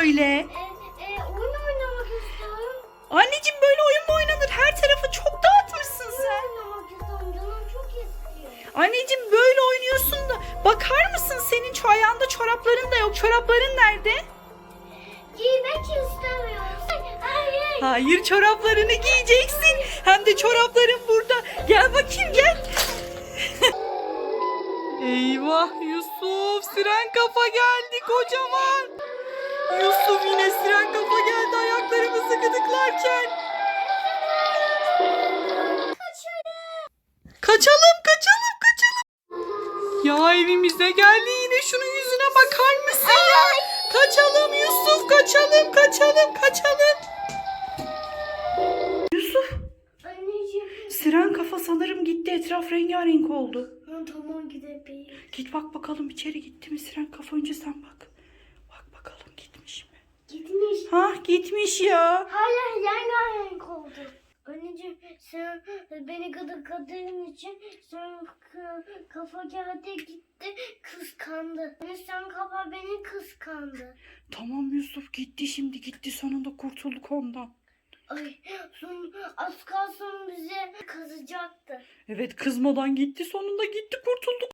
böyle? E, e, oyun oynamak istiyorum. Anneciğim böyle oyun mu oynanır? Her tarafı çok dağıtmışsın sen. Oyun oynamak istiyorum. Canım çok istiyor. Anneciğim böyle oynuyorsun da bakar mısın senin şu ayağında çorapların da yok. Çorapların nerede? Giymek istemiyorum. Hayır. Hayır çoraplarını giyeceksin. Hem de çorapların burada. Gel bakayım gel. Eyvah Yusuf siren kafa geldi kocaman. Yusuf yine siren kafa geldi ayaklarımızı gıdıklarken. Kaçalım kaçalım kaçalım. Ya evimize geldi yine şunun yüzüne bakar mısın ya? Kaçalım Yusuf kaçalım kaçalım kaçalım. Yusuf Anneciğim. siren kafa sanırım gitti etraf rengarenk oldu. Ha, tamam gidebiliriz. Git bak bakalım içeri gitti mi siren kafa önce sen bak. Gitmiş. Ha gitmiş ya. Hala rengarenk oldu. Anneciğim sen beni gıdıkladığın için sen kafa geldi gitti kıskandı. Sen kafa beni kıskandı. Tamam Yusuf gitti şimdi gitti sonunda kurtulduk ondan. Ay son, az kalsın bize kızacaktı. Evet kızmadan gitti sonunda gitti kurtulduk.